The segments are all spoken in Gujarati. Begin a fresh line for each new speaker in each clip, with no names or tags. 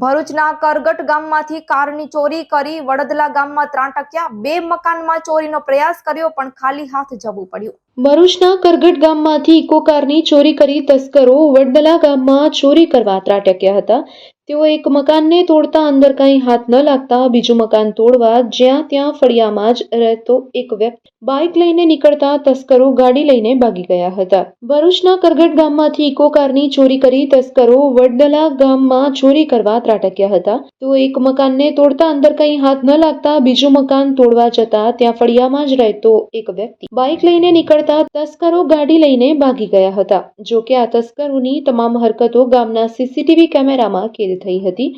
ભરૂચના કરગટ ગામમાંથી કારની ચોરી કરી વડદલા ગામમાં ત્રાટક્યા બે મકાનમાં ચોરીનો પ્રયાસ કર્યો, પણ ખાલી હાથ જવું પડ્યું.
ભરૂચના કરગટ ગામમાંથી ઇકો કારની ચોરી કરી તસ્કરો વડદલા ગામમાં ચોરી કરવા ત્રાટક્યા હતા. તેઓ એક મકાનને તોડતા અંદર કંઈ હાથ ન લાગતા બીજું મકાન તોડવા જ્યાં ત્યાં ફળિયામાં જ રહેતો એક વ્યક્તિ બાઇક લઈને નીકળતા તસ્કરો ગાડી લઈને ભાગી ગયા હતા. ભરૂચના કરગટ ગામમાંથી ઇકો કારની ચોરી કરી તસ્કરો વડદલા ગામમાં ચોરી કરવા ત્રાટક્યા હતા. તેઓ એક મકાનને તોડતા અંદર કંઈ હાથ ન લાગતા બીજું મકાન તોડવા જતા ત્યાં ફળિયામાં જ રહેતો એક વ્યક્તિ બાઇક લઈને નીકળતા તસ્કરો ગાડી લઈને ભાગી ગયા હતા. જોકે આ તસ્કરોની તમામ હરકતો ગામના સીસીટીવી કેમેરામાં કેદ થઈ હતી.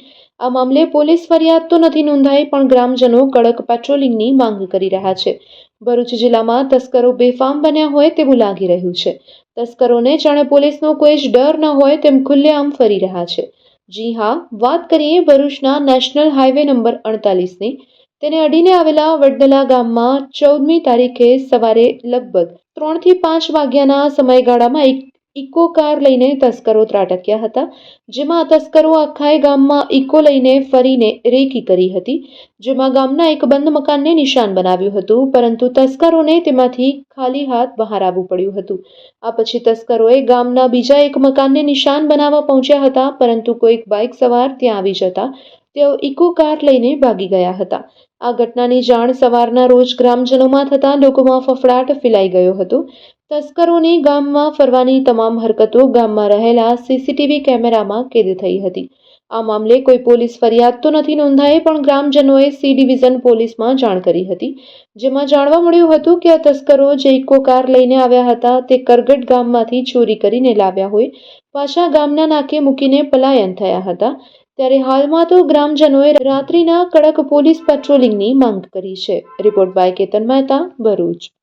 આ મામલે પોલીસ ફરિયાદ તો નથી નોંધાઈ, પણ ગ્રામજનો કડક પેટ્રોલિંગની માંગ કરી રહ્યા છે. ભરૂચ જિલ્લામાં તસ્કરો બેફામ બન્યા હોય તેવું લાગી રહ્યું છે. તસ્કરોને જાણે પોલીસનો કોઈ જ ડર ન હોય તેમ ખુલ્લેઆમ ફરી રહ્યા છે. જી હા, વાત કરીએ ભરૂચના નેશનલ હાઈવે નંબર અડતાલીસની. તેને અડીને આવેલા વડદલા ગામમાં ચૌદમી તારીખે સવારે લગભગ ત્રણથી પાંચ વાગ્યાના સમયગાળામાં એક ઇકો કાર લઈને તસ્કરો ત્રાટક્યા હતા, જેમાં તસ્કરો આખાય ગામમાં ઇકો લઈને ફરીને રેકી કરી હતી, જેમાં ગામના એક બંધ મકાનને નિશાન બનાવ્યું હતું, પરંતુ તસ્કરોને તેમાંથી ખાલી હાથ બહાર આવવું પડ્યું હતું. આ પછી તસ્કરોએ ગામના બીજા એક મકાનને નિશાન બનાવવા પહોંચ્યા હતા, પરંતુ કોઈક બાઇક સવાર ત્યાં આવી જતા તેઓ ઇકો કાર લઈને ભાગી ગયા હતા. આ ઘટનાની જાણ સવારના રોજ ગ્રામજનોમાં થતાં લોકોમાં ફફડાટ ફેલાઈ ગયો હતો. તસ્કરોની ગામમાં ફરવાની તમામ હરકતો ગામમાં રહેલા સીસીટીવી કેમેરામાં કેદ થઈ હતી. આ મામલે કોઈ પોલીસ ફરિયાદ તો નથી નોંધાઈ, પણ ગ્રામજનોએ સી ડિવિઝન પોલીસમાં જાણ કરી હતી. જેમાં જાણવા મળ્યું હતું કે આ તસ્કરો જે ઇકો કાર લઈને આવ્યા હતા, તે કરગટ ગામમાંથી ચોરી કરીને લાવ્યા હોય, પાછા ગામના નાકે મૂકીને પલાયન થયા હતા. ત્યારે હાલમાં તો ગ્રામજનોએ રાત્રિના કડક પોલીસ પેટ્રોલિંગની માંગ કરી છે. Report by Ketan Mehta, Bharuch.